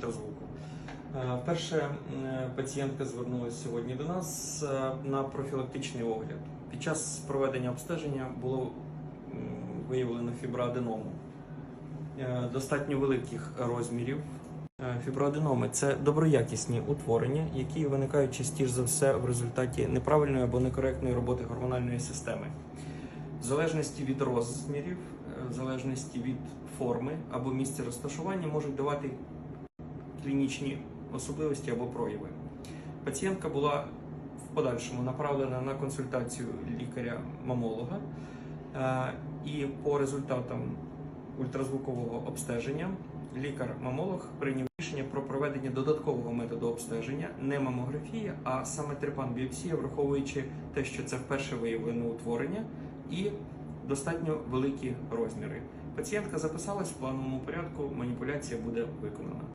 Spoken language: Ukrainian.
ультразвуку. Е, Перше пацієнтка звернулася сьогодні до нас е, на профілактичний огляд. Під час проведення обстеження було виявлено фіброаденому е, достатньо великих розмірів. Фіброаденоми це доброякісні утворення, які виникають частіше за все в результаті неправильної або некоректної роботи гормональної системи. В залежності від розмірів, в залежності від форми або місця розташування можуть давати клінічні особливості або прояви. Пацієнтка була в подальшому направлена на консультацію лікаря-мамолога, е, і по результатам ультразвукового обстеження лікар-мамолог прийняв рішення про проведення додаткового методу обстеження, не мамографія, а саме трепан-біопсія, враховуючи те, що це вперше виявлене утворення і достатньо великі розміри. Пацієнтка записалась в плановому порядку, маніпуляція буде виконана.